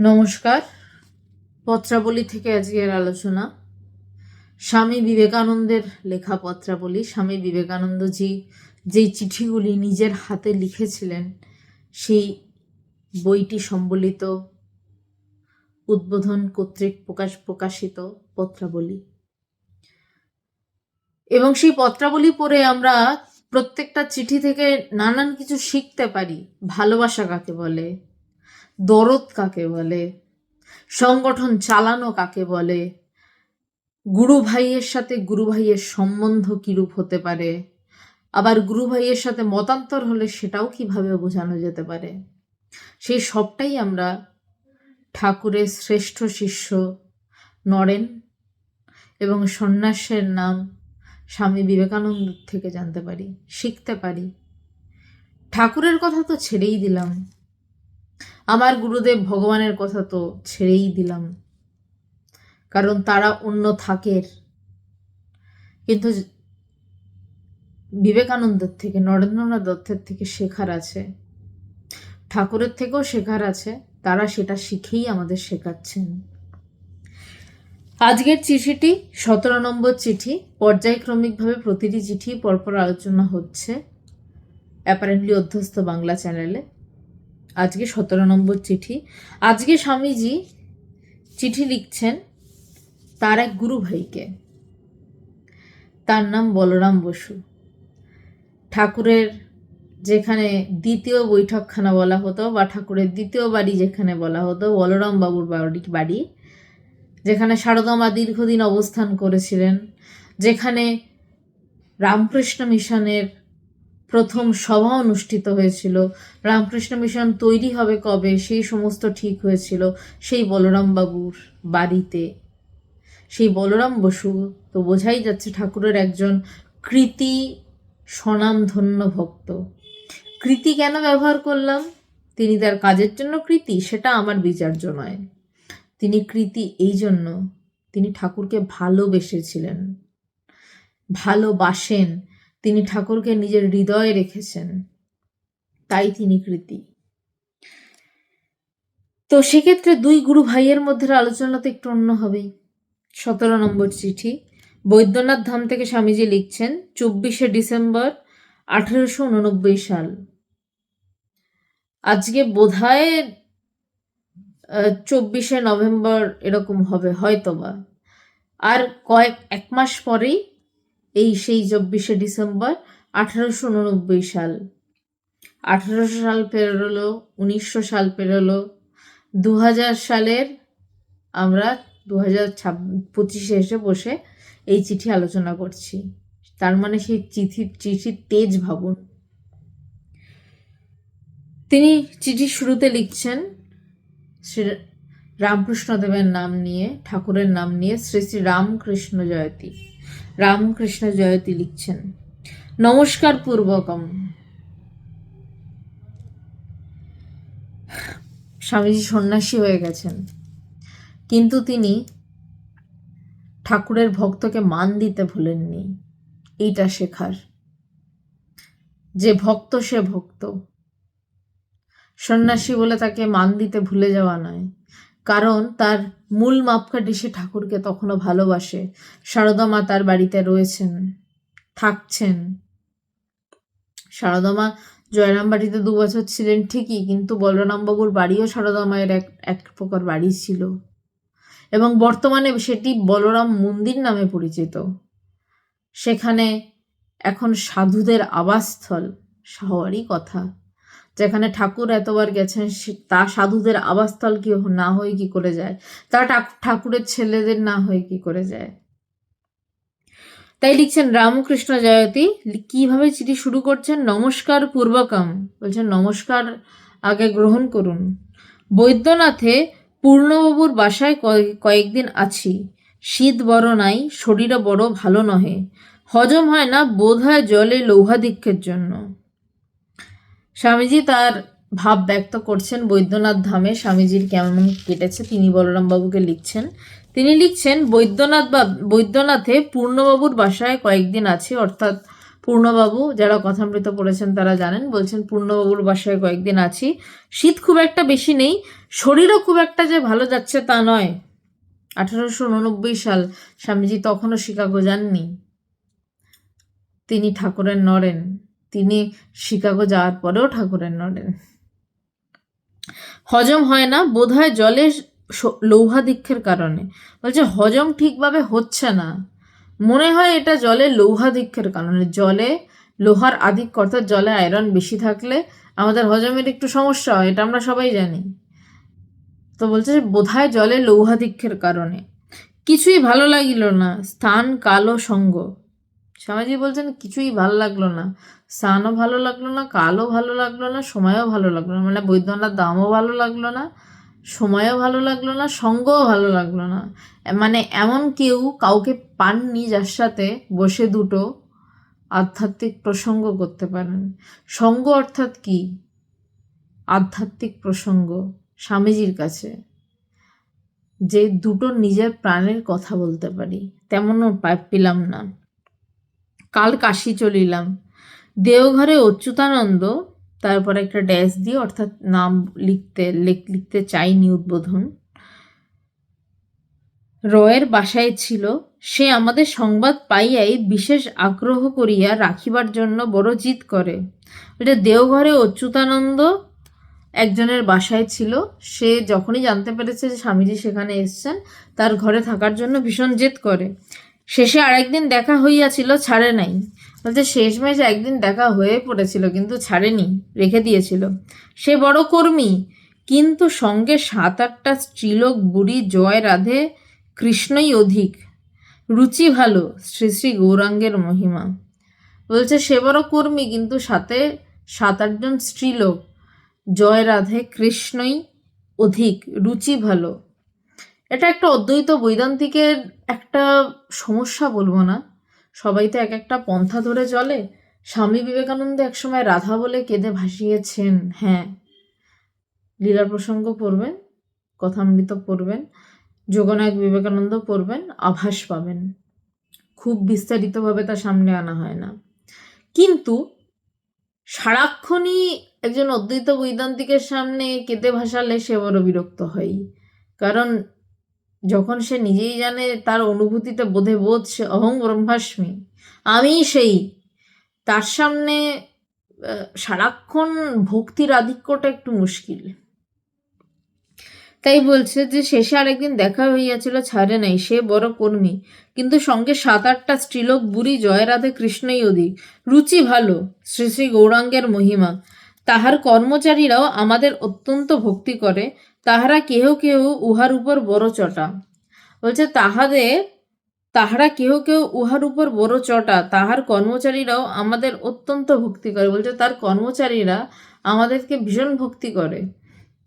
নমস্কার। পত্রাবলী থেকে আজকের আলোচনা। স্বামী বিবেকানন্দের লেখা পত্রাবলী। স্বামী বিবেকানন্দজি যেই চিঠিগুলি নিজের হাতে লিখেছিলেন, সেই বইটি সম্বলিত উদ্বোধন কর্তৃক প্রকাশ প্রকাশিত পত্রাবলী। এবং সেই পত্রাবলী পড়ে আমরা প্রত্যেকটা চিঠি থেকে নানান কিছু শিখতে পারি। ভালোবাসা কাকে বলে? দরদ কাকে বলে? সংগঠন চালানো কাকে বলে? গুরু ভাইয়ের সাথে গুরু ভাইয়ের সম্বন্ধ কিরূপ হতে পারে? আবার গুরু ভাইয়ের সাথে মতান্তর হলে সেটাও কীভাবে বোঝানো যেতে পারে? সেই সবটাই আমরা ঠাকুরের শ্রেষ্ঠ শিষ্য নরেন এবং সন্ন্যাসের নাম স্বামী বিবেকানন্দ থেকে জানতে পারি, শিখতে পারি। ঠাকুরের কথা তো ছেড়েই দিলাম। আমার গুরুদেব ভগবানের কথা তো ছেড়েই দিলাম। কারণ তারা অন্য থাকের। কিন্তু বিবেকানন্দের থেকে, নরেন্দ্রনাথ দত্তের থেকে শেখার আছে। ঠাকুরের থেকেও শেখার আছে। তারা সেটা শিখেই আমাদের শেখাচ্ছেন। আজকের চিঠিটি, সতেরো নম্বর চিঠি, পর্যায়ক্রমিকভাবে প্রতিটি চিঠি পরপর আলোচনা হচ্ছে। অ্যাপারেন্টলি অধ্যস্ত বাংলা চ্যানেলে। আজকে সতেরো নম্বর চিঠি। আজকে স্বামীজি চিঠি লিখছেন তার এক গুরু ভাইকে। তার নাম বলরাম বসু। ঠাকুরের যেখানে দ্বিতীয় বৈঠকখানা বলা হতো বা ঠাকুরের দ্বিতীয় বাড়ি যেখানে বলা হতো, বলরাম বাবুর বাড়ি বাড়ি, যেখানে সারদামা দীর্ঘদিন অবস্থান করেছিলেন, যেখানে রামকৃষ্ণ মিশনের প্রথম সভা অনুষ্ঠিত হয়েছিল। রামকৃষ্ণ মিশন তৈরি হবে কবে? সেই সমস্ত ঠিক হয়েছিল। সেই বলরাম বাবুর বাড়িতে। সেই বলরাম বসু তো বোঝাই যাচ্ছে ঠাকুরের একজন কৃতি স্বনামধন্য ভক্ত। কৃতি কেন ব্যবহার করলাম? তিনি তার কাজের জন্য কৃতি, সেটা আমার বিচার্য নয়। তিনি কৃতি এই জন্য তিনি ঠাকুরকে ভালোবেসেছিলেন। ভালোবাসেন। তিনি ঠাকুরকে নিজের হৃদয়ে রেখেছেন। তাই তিনি কৃতি। তো সেক্ষেত্রে দুই গুরু ভাইয়ের মধ্যে আলোচনা তো একটু অন্য হবেই সতেরো নম্বর চিঠি। বৈদ্যনাথ ধাম থেকে স্বামীজি লিখছেন, চব্বিশে ডিসেম্বর আঠেরোশো উননব্বই সাল। আজকে বোধহয় চব্বিশে নভেম্বর এরকম হবে, হয়তোবা। আর কয়েক, এক মাস পরেই এই সেই চব্বিশে ডিসেম্বর আঠারোশো উননব্বই সাল। আঠারোশো সাল পেরোলো, উনিশশো সাল পেরোলো। দু হাজার সালের আমরা দু হাজার ছাব পঁচিশে এসে বসে এই চিঠি আলোচনা করছি। তার মানে সেই চিঠি, চিঠির তেজ ভাবুন। তিনি চিঠির শুরুতে লিখছেন, শ্রী রামকৃষ্ণদেবের নাম নিয়ে, ঠাকুরের নাম নিয়ে শ্রী শ্রী রামকৃষ্ণ জয়তী। রামকৃষ্ণ জয়তী লিখছেন নমস্কার পূর্বকম স্বামীজি সন্ন্যাসী হয়ে গেছেন। কিন্তু তিনি ঠাকুরের ভক্তকে মান দিতে ভুলেননি। এইটা শেখার। যে ভক্ত সে ভক্ত। সন্ন্যাসী বলে তাকে মান দিতে ভুলে যাওয়া নয়। কারণ তার মূল মাপকাঠি সে ঠাকুরকে তখনও ভালোবাসে। সারদা মা তার বাড়িতে রয়েছেন, থাকছেন। সারদা মা জয়রাম বাড়িতে দু বছর ছিলেন ঠিকই, কিন্তু বলরামবাবুর বাড়িও সারদা মায়ের এক এক প্রকার বাড়ি ছিল। এবং বর্তমানে সেটি বলরাম মন্দির নামে পরিচিত। সেখানে এখন সাধুদের আবাসস্থল হওয়ারই কথা। যেখানে ঠাকুর এতবার গেছেন তা সাধুদের আবাসস্থল কি না হয়ে কি করে যায়? তা ঠাকুরের ছেলেদের না হয়ে কি করে যায়? তাই লিখছেন, রামকৃষ্ণ জয়তী, কীভাবে চিঠি শুরু করছেন? নমস্কার পূর্বকম। বলছেন, নমস্কার, আগে গ্রহণ করুন। বৈদ্যনাথে পূর্ণবাবুর বাসায় কয়েকদিন আছি। শীত বড় নাই, শরীরও বড় ভালো নহে। হজম হয় না, বোধ হয় জলে লৌহাধিক্যের জন্য। স্বামীজি তার ভাব ব্যক্ত করছেন বৈদ্যনাথ ধামে। স্বামীজির কেমন কেটেছে তিনি বলরামবাবুকে লিখছেন। তিনি লিখছেন, বৈদ্যনাথ বা, বৈদ্যনাথে পূর্ণবাবুর বাসায় কয়েকদিন আছে। অর্থাৎ পূর্ণবাবু, যারা কথামৃত পড়েছেন তারা জানেন, বলছেন, পূর্ণবাবুর বাসায় কয়েকদিন আছি। শীত খুব একটা বেশি নেই, শরীরও খুব একটা যে ভালো যাচ্ছে তা নয়। আঠারোশো উননব্বই সাল স্বামীজি তখনও শিকাগো যাননি। তিনি ঠাকুরের নড়েন তিনি শিকাগো যাওয়ার পরেও ঠাকুরের নড়েন হজম হয় না বোধহয় জলের লৌহাধিক্যের কারণে। বলছে, হজম ঠিকভাবে হচ্ছে না। মনে হয় এটা জলে লৌহাধিক্যের কারণে। জলে লোহার আধিক্য, অর্থাৎ জলে আয়রন বেশি থাকলে আমাদের হজমের একটু সমস্যা হয়, এটা আমরা সবাই জানি। তো বলছে বোধহয় জলে লৌহাধিক্যের কারণে। কিছুই ভালো লাগিল না। স্থান, কালো সঙ্গ। স্বামীজি বলছেন, কিছুই ভালো লাগল না। স্থানও ভালো লাগল না, কালও ভালো লাগল না, সময়ও ভালো লাগল না। মানে বৈদ্যনাথ দামও ভালো লাগল না, সময়ও ভালো লাগল না, সঙ্গও ভালো লাগল না। মানে এমন কেউ কাউকে পাননি যার সাথে বসে দুটো আধ্যাত্মিক প্রসঙ্গ করতে পারেন। সঙ্গ অর্থাৎ কি? আধ্যাত্মিক প্রসঙ্গ স্বামীজির কাছে। যে দুটো নিজের প্রাণের কথা বলতে পারি, তেমনও পেলাম না। কাল কাশি চলিলাম। দেওঘরে অচ্যুতানন্দ, তারপর একটা ড্যাশ দিয়ে, অর্থাৎ নাম লিখতে, লেখ- লিখতে চাইনি উদ্বোধন। রয়ের বাসায় ছিল। সে আমাদের সংবাদ পাইয়াই বিশেষ আগ্রহ করিয়া রাখিবার জন্য বড় জিদ করে। এটা দেওঘরে অচ্যুতানন্দ একজনের বাসায় ছিল। সে যখনই জানতে পেরেছে যে স্বামীজি সেখানে এসছেন, তার ঘরে থাকার জন্য ভীষণ জেদ করে। শেষে আরেকদিন দেখা হইয়াছিল, ছাড়ে নাই। বলতে শেষমেশ একদিন দেখা হয়ে পড়েছিল, কিন্তু ছাড়েনি, রেখে দিয়েছিল। সে বড় কর্মী, কিন্তু সঙ্গে সাত আটটা স্ত্রীলোক, বুড়ি, জয়, রাধে, কৃষ্ণই অধিক। রুচি ভালো, শ্রী শ্রী গৌরাঙ্গের মহিমা। বলছে, সে বড় কর্মী, কিন্তু সাথে সাত আটজন স্ত্রীলোক, জয়, রাধে, কৃষ্ণই অধিক। রুচি ভালো এটা একটা অদ্বৈত বৈদান্তিকের একটা সমস্যা বলব না। সবাই তো এক একটা পন্থা ধরে চলে। স্বামী বিবেকানন্দ একসময় রাধা বলে কেঁদে ভাসিয়েছেন। হ্যাঁ লীলা প্রসঙ্গ পড়বেন, কথামৃত পড়বেন, যোগনায়ক বিবেকানন্দ পড়বেন, আভাস পাবেন। খুব বিস্তারিতভাবে তা সামনে আনা হয় না। কিন্তু সারাক্ষণই একজন অদ্বৈত বৈদান্তিকের সামনে কেঁদে ভাসালে সে বড় বিরক্ত হয়। কারণ যখন সে নিজেই জানে তার অনুভূতিতে বোধে বোধ, সে অহং ব্রহ্মাস্মি। আমি সেই। তার সামনে সারাক্ষণ ভক্তির আধিক্যটা একটু মুশকিল। তাই বলছে যে, শেষে আরেকদিন দেখা হইয়াছিল, ছাড়ে নাই, সে বড় কর্মী। কিন্তু সঙ্গে সাত আটটা স্ত্রীলোক, বুড়ি জয় রাধে কৃষ্ণই অধিক। রুচি ভালো, শ্রী শ্রী গৌরাঙ্গের মহিমা। তাহার কর্মচারীরাও আমাদের অত্যন্ত ভক্তি করে, তাহারা কেহ কেহ উহার উপর বড় চটা। বলছে তাহাদের তাহারা কেহ কেউ উহার উপর বড় চটা, তাহার কর্মচারীরাও আমাদের অত্যন্ত ভক্তি করে। বলছে, তার কর্মচারীরা আমাদেরকে ভীষণ ভক্তি করে।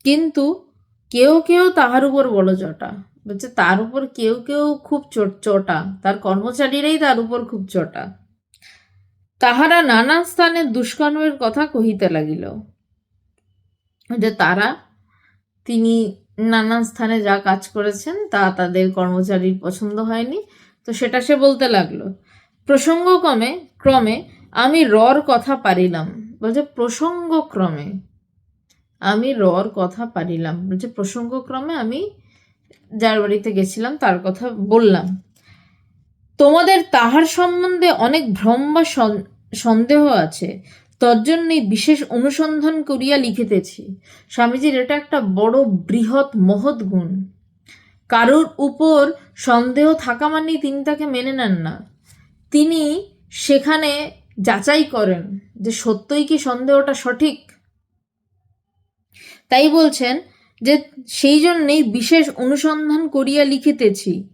কিন্তু কেউ কেউ তাহার উপর বড় চটা। বলছে, তার উপর কেউ কেউ খুব চট- তার কর্মচারীরাই তার উপর খুব চটা। তাহারা নানা স্থানে দুষ্কর্মের কথা কহিতে লাগিল, যে তারা, তিনি নানান স্থানে যা কাজ করেছেন, তা তাদের কর্মচারীর পছন্দ হয়নি। তো সেটা সে বলতে লাগল, প্রসঙ্গক্রমে, ক্রমে আমি রর কথা পারিলাম। বলছে, প্রসঙ্গক্রমে? আমি রর কথা পারিলাম। বলছে, প্রসঙ্গক্রমে আমি যার বাড়িতে গেছিলাম, তার কথা বললাম। তোমাদের তাহার সম্বন্ধে অনেক ভ্রম বা সন্দেহ আছে। তজ্জন্যই বিশেষ অনুসন্ধান করিয়া লিখিতেছি, স্বামীজির এটা একটা বড় বৃহৎ মহৎ গুণ। কারোর উপর সন্দেহ থাকা মানেই তিনি তাকে মেনে নেন না। তিনি সেখানে যাচাই করেন যে সত্যই কি সন্দেহটা সঠিক। তাই বলছেন যে সেই জন্যেই বিশেষ অনুসন্ধান করিয়া লিখিতেছি।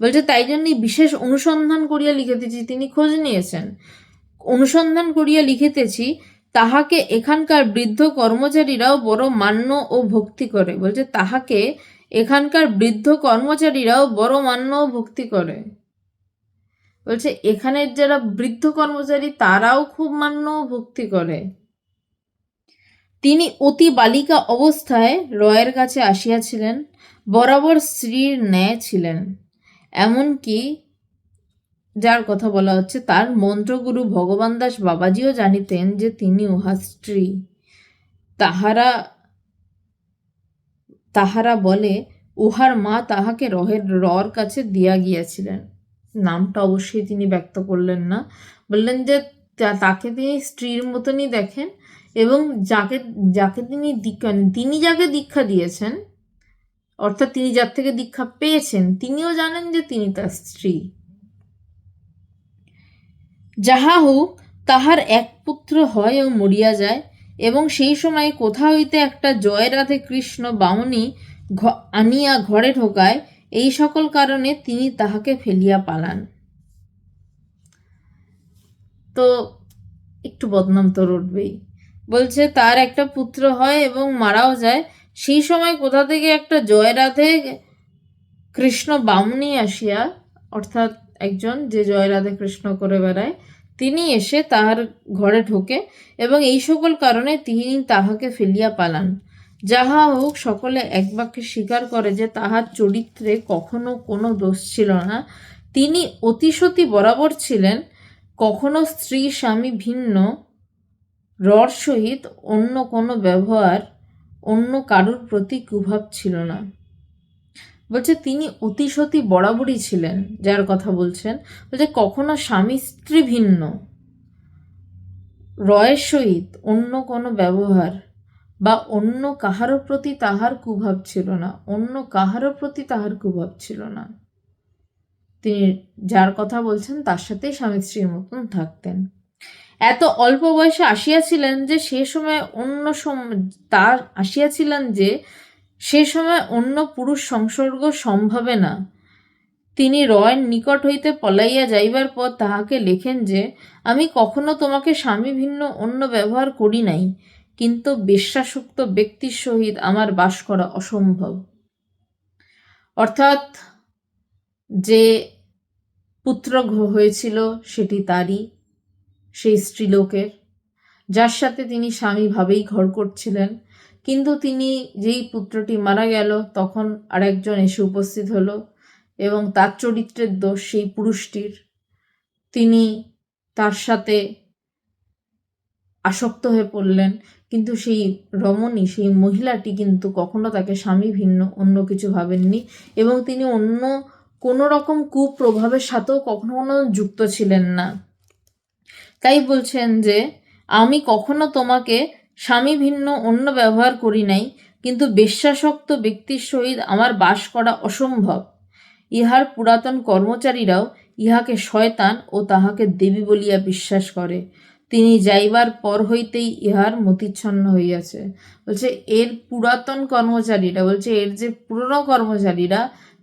বলছে, তাই জন্যই বিশেষ অনুসন্ধান করিয়া লিখিতেছি, তিনি খোঁজ নিয়েছেন। অনুসন্ধান করিয়া লিখিতেছি, তাহাকে এখানকার বৃদ্ধ কর্মচারীরাও বড় মান্য ও ভক্তি করে। বলছে, তাহাকে এখানকার বৃদ্ধ কর্মচারীরাও বড় মান্য ও ভক্তি করে। বলছে, এখানের যারা বৃদ্ধ কর্মচারী, তারাও খুব মান্য ও ভক্তি করে। তিনি অতি বালিকা অবস্থায় রয়ের কাছে আসিয়াছিলেন, বরাবর স্ত্রীর ন্যায় ছিলেন। এমনকি যার কথা বলা হচ্ছে, তার মন্ত্রগুরু ভগবান দাস বাবাজিও জানিতেন যে তিনি উহা স্ত্রী। তাহারা তাহারা বলে, উহার মা তাহাকে রহের, রর কাছে দিয়া গিয়াছিলেন। নামটা অবশ্যই তিনি ব্যক্ত করলেন না। বললেন যে তাকে তিনি স্ত্রীর মতনই দেখেন এবং যাকে যাকে তিনি দীক্ষা তিনি যাকে দীক্ষা দিয়েছেন, অর্থাৎ তিনি যার থেকে দীক্ষা পেয়েছেন, তিনিও জানেন যে তিনি তার স্ত্রী। যাহা হোক, তাহার এক পুত্র হয় ও মরিয়া যায়, এবং সেই সময় কোথা হইতে একটা জয় রাধে কৃষ্ণ বামুনি আনিয়া ঘরে ঢোকায়, এই সকল কারণে তিনি তাহাকে ফেলিয়া পালান। তো একটু বদনাম তো রটবেই। বলছে, তার একটা পুত্র হয় এবং মারাও যায়, সেই সময় কোথা থেকে একটা জয় রাধে কৃষ্ণ বামনি আসিয়া, অর্থাৎ একজন যে জয় রাধে কৃষ্ণ করে বেড়ায় তিনি এসে তাহার ঘরে ঢোকে এবং এই সকল কারণে তিনি তাহাকে ফেলিয়া পালান। যাহা হোক, সকলে এক বাক্যে স্বীকার করে যে তাহার চরিত্রে কখনো কোনো দোষ ছিল না। তিনি অতিশতি বরাবর ছিলেন, কখনো স্ত্রী স্বামী ভিন্ন রর সহিত অন্য কোনো ব্যবহার অন্য কারুর প্রতি কুভাব ছিল না। বলছে, তিনি অতিশতি বরাবরই ছিলেন। যার কথা বলছেন, বলছে, কখনো স্বামী স্ত্রী ভিন্ন। রয়ের সহিত অন্য কোনো ব্যবহার বা অন্য কাহারও প্রতি তাহার কুভাব ছিল না। অন্য কাহারও প্রতি তাহার কুভাব ছিল না। তিনি যার কথা বলছেন, তার সাথেই স্বামী স্ত্রীর মতন থাকতেন। এত অল্প বয়সে আসিয়াছিলেন যে, সে সময় অন্য তার আসিয়াছিলেন যে সে সময় অন্য পুরুষ সংসর্গ সম্ভবে না। তিনি রয়ের নিকট হইতে পলাইয়া যাইবার পর তাহাকে লেখেন যে, আমি কখনো তোমাকে স্বামী ভিন্ন অন্য ব্যবহার করি নাই, কিন্তু বিশ্বাসুক্ত ব্যক্তির সহিত আমার বাস করা অসম্ভব। অর্থাৎ যে পুত্র হয়েছিল সেটি তারই, সেই স্ত্রীলোকের, যার সাথে তিনি স্বামীভাবেই ঘর করছিলেন। কিন্তু তিনি যেই পুত্রটি মারা গেল, তখন আরেকজন এসে উপস্থিত হলো এবং তার চরিত্রের দোষ সেই পুরুষটির। তিনি তার সাথে আসক্ত হয়ে পড়লেন, কিন্তু সেই রমণী, সেই মহিলাটি কিন্তু কখনো তাকে স্বামী ভিন্ন, অন্য কিছু ভাবেননি এবং তিনি অন্য কোনো রকম কুপ্রভাবের সাথেও কখনো কোনো যুক্ত ছিলেন না। তাই বলছেন যে, আমি কখনো তোমাকে স্বামী ভিন্ন, অন্য ব্যবহার করি নাই, কিন্তু বিশ্বাসক্ত ব্যক্তির সহিত আমার বাস করা অসম্ভব। ইহার পুরাতন কর্মচারীরাও ইহাকে শয়তান ও তাহাকে দেবী বলিয়া বিশ্বাস করে। তিনি যাইবার পর হইতেই ইহার মতিচ্ছন্ন হইয়াছে। বলছে, এর পুরাতন কর্মচারীরা, বলছে, এর যে পুরনো কর্মচারীরা,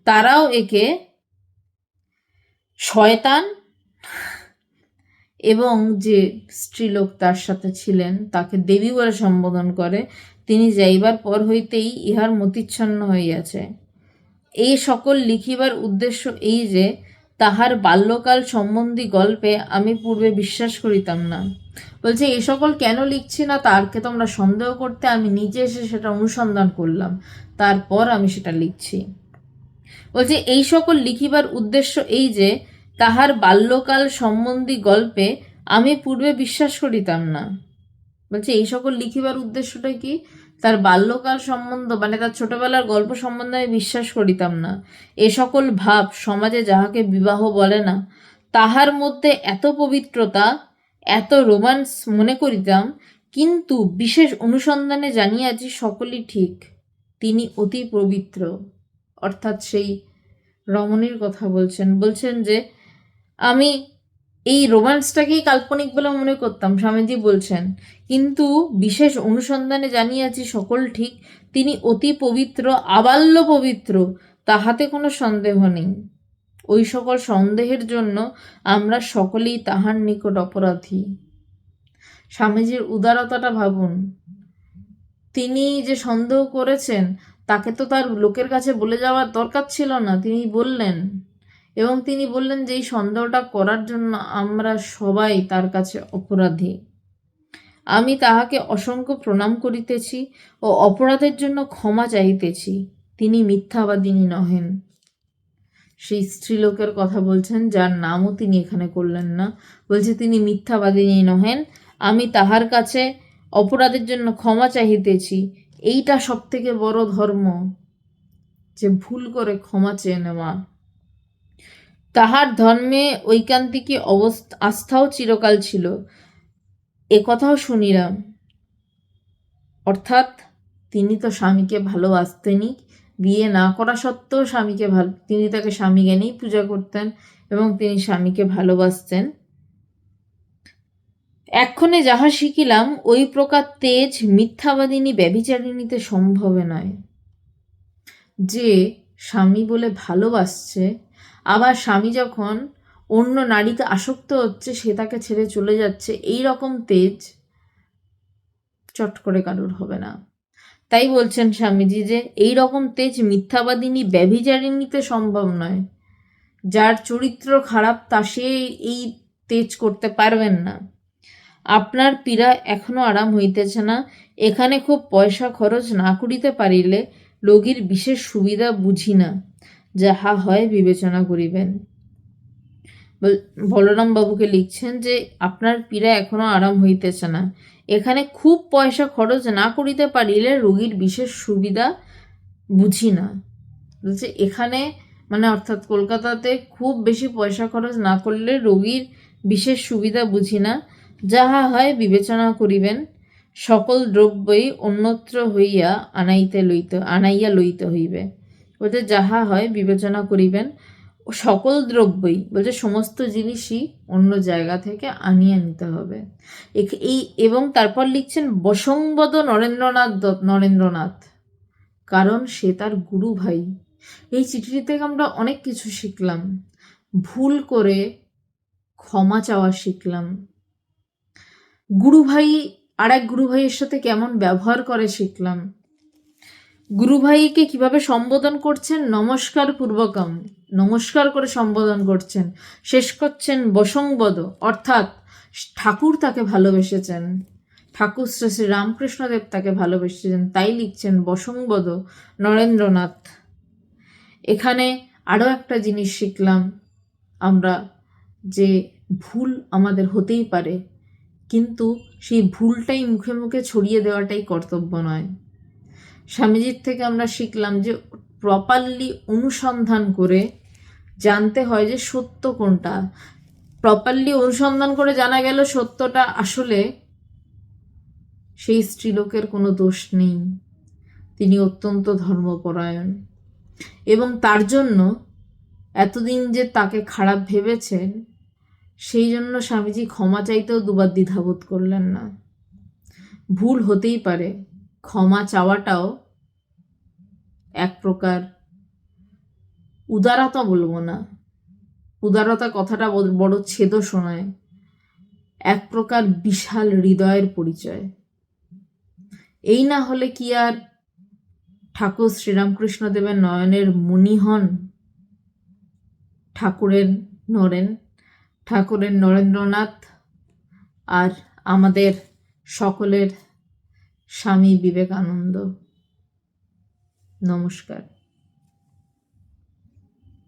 তারাও একে শয়তান এবং যে স্ত্রীলোক তার সাথে ছিলেন, তাকে দেবী বলে সম্বোধন করে, তিনি যাইবার পর হইতেই ইহার মতিচ্ছন্ন হইয়াছে। এই সকল লিখিবার উদ্দেশ্য এই যে, তাহার বাল্যকাল সম্বন্ধী গল্পে আমি পূর্বে বিশ্বাস করিতাম না। বলছে এই সকল কেন লিখছি না? তারকে তোমরা সন্দেহ করতে আমি নিজে এসে সেটা অনুসন্ধান করলাম। তারপর আমি সেটা লিখছি। বলছে, এই সকল লিখিবার উদ্দেশ্য এই যে তাহার বাল্যকাল সম্বন্ধী গল্পে আমি পূর্বে বিশ্বাস করিতাম না। বলছে, এই সকল লিখিবার উদ্দেশ্যটা কি? তার বাল্যকাল সম্বন্ধ মানে তার ছোটবেলার গল্প সম্বন্ধে আমি বিশ্বাস করিতাম না। এ সকল ভাব সমাজে যাহাকে বিবাহ বলে না, তাহার মধ্যে এত পবিত্রতা, এত রোমান্স মনে করিতাম, কিন্তু বিশেষ অনুসন্ধানে জানিয়াছি সকলই ঠিক, তিনি অতি পবিত্র। অর্থাৎ সেই রমণীর কথা বলছেন। বলছেন যে আমি এই রোমান্সটাকেই কাল্পনিক বলে মনে করতাম, স্বামীজি বলছেন। কিন্তু বিশেষ অনুসন্ধানে জানিয়াছি সকল ঠিক, তিনি অতি পবিত্র, আবাল্য পবিত্র, তাহাতে কোনো সন্দেহ নেই। ওই সকল সন্দেহের জন্য আমরা সকলেই তাহার নিকট অপরাধী। স্বামীজির উদারতাটা ভাবুন। তিনি যে সন্দেহ করেছেন, তাকে তো তার লোকের কাছে বলে যাওয়ার দরকার ছিল না। তিনি বললেন এবং তিনি বললেন যে, এই সন্দেহটা করার জন্য আমরা সবাই তার কাছে অপরাধী। আমি তাহাকে অসংখ্য প্রণাম করিতেছি ও অপরাধের জন্য ক্ষমা চাইতেছি তিনি মিথ্যাবাদিনী নহেন। সেই স্ত্রীলোকের কথা বলছেন, যার নামও তিনি এখানে করলেন না। বলছে, তিনি মিথ্যাবাদিনী নহেন। আমি তাহার কাছে অপরাধের জন্য ক্ষমা চাহিতেছি। এইটা সব থেকে বড় ধর্ম, যে ভুল করে ক্ষমা চেয়ে নেওয়া। তাহার ধর্মে ঐকান্তিকী অবস্থা, আস্থাও চিরকাল ছিল। এ কথাও শুনিলাম। অর্থাৎ তিনি তো স্বামীকে ভালোবাসতেনই। বিয়ে না করা সত্ত্বেও স্বামীকে ভালো, তিনি তাকে স্বামী জ্ঞানেই পূজা করতেন এবং তিনি স্বামীকে ভালোবাসতেন। এক্ষণে যাহা শিখিলাম, ওই প্রকার তেজ মিথ্যাবাদিনী ব্যভিচারিণীতে সম্ভবে নয়। যে স্বামী বলে ভালোবাসছে আবার স্বামী যখন অন্য নারীতে আসক্ত হচ্ছে, সে তাকে ছেড়ে চলে যাচ্ছে এই রকম তেজ চট করে কারুর হবে না। তাই বলছেন স্বামীজি যে এই রকম তেজ মিথ্যাবাদিনী ব্যভিচারিণীতে সম্ভব নয়। যার চরিত্র খারাপ, তা সে এই তেজ করতে পারবেন না। আপনার পীড়া এখনও আরাম হইতেছে না। এখানে খুব পয়সা খরচ না করিতে পারিলে রোগীর বিশেষ সুবিধা বুঝি না। যাহা হয় বিবেচনা করিবেন। বলরাম বাবুকে লিখছেন যে, আপনার পীড়া এখনও আরাম হইতেছে না। এখানে খুব পয়সা খরচ না করিতে পারিলে রোগীর বিশেষ সুবিধা বুঝি না। বলছে, এখানে মানে অর্থাৎ কলকাতাতে খুব বেশি পয়সা খরচ না করলে রোগীর বিশেষ সুবিধা বুঝি না। যাহা হয় বিবেচনা করিবেন। সকল দ্রব্যই অন্যত্র হইয়া আনাইতে লইতে, আনাইয়া লইতে হইবে। বলতে যাহা হয় বিবেচনা করিবেন। সকল দ্রব্যই, বলছে সমস্ত জিনিসই অন্য জায়গা থেকে আনিয়ে নিতে হবে। এই, এবং তারপর লিখছেন বসংবদ নরেন্দ্রনাথ নরেন্দ্রনাথ। কারণ সে তার গুরু ভাই। এই চিঠিটি থেকে আমরা অনেক কিছু শিখলাম। ভুল করে ক্ষমা চাওয়া শিখলাম। গুরু ভাই আর এক গুরু ভাইয়ের সাথে কেমন ব্যবহার করে শিখলাম। গুরু ভাইকে কীভাবে সম্বোধন করছেন? নমস্কার পূর্বকম। নমস্কার করে সম্বোধন করছেন। শেষ করছেন বসংবদ। অর্থাৎ ঠাকুর তাকে ভালোবেসেছেন। ঠাকুর শ্রী শ্রী রামকৃষ্ণদেব তাকে ভালোবেসেছেন। তাই লিখছেন বসংবদ নরেন্দ্রনাথ। এখানে আরও একটা জিনিস শিখলাম আমরা যে ভুল আমাদের হতেই পারে। কিন্তু সেই ভুলটাই মুখে মুখে ছড়িয়ে দেওয়াটাই কর্তব্য নয়। স্বামীজির থেকে আমরা শিখলাম যে প্রপারলি অনুসন্ধান করে জানতে হয় যে সত্য কোনটা। প্রপারলি অনুসন্ধান করে জানা গেল সত্যটা আসলে সেই স্ত্রীলোকের কোনো দোষ নেই। তিনি অত্যন্ত ধর্মপরায়ণ। এবং তার জন্য এতদিন যে তাকে খারাপ ভেবেছেন, সেই জন্য স্বামীজি ক্ষমা চাইতেও দুবার দ্বিধাবোধ করলেন না। ভুল হতেই পারে। ক্ষমা চাওয়াটাও এক প্রকার উদারতা বলব না। উদারতা কথাটা বড়- ছেদ শোনায়। এক প্রকার বিশাল হৃদয়ের পরিচয়। এই না হলে কি আর ঠাকুর শ্রীরামকৃষ্ণ দেবের নয়নের মণি হন ঠাকুরের নরেন, ঠাকুরের নরেন্দ্রনাথ আর আমাদের সকলের স্বামী বিবেকানন্দ। নমস্কার।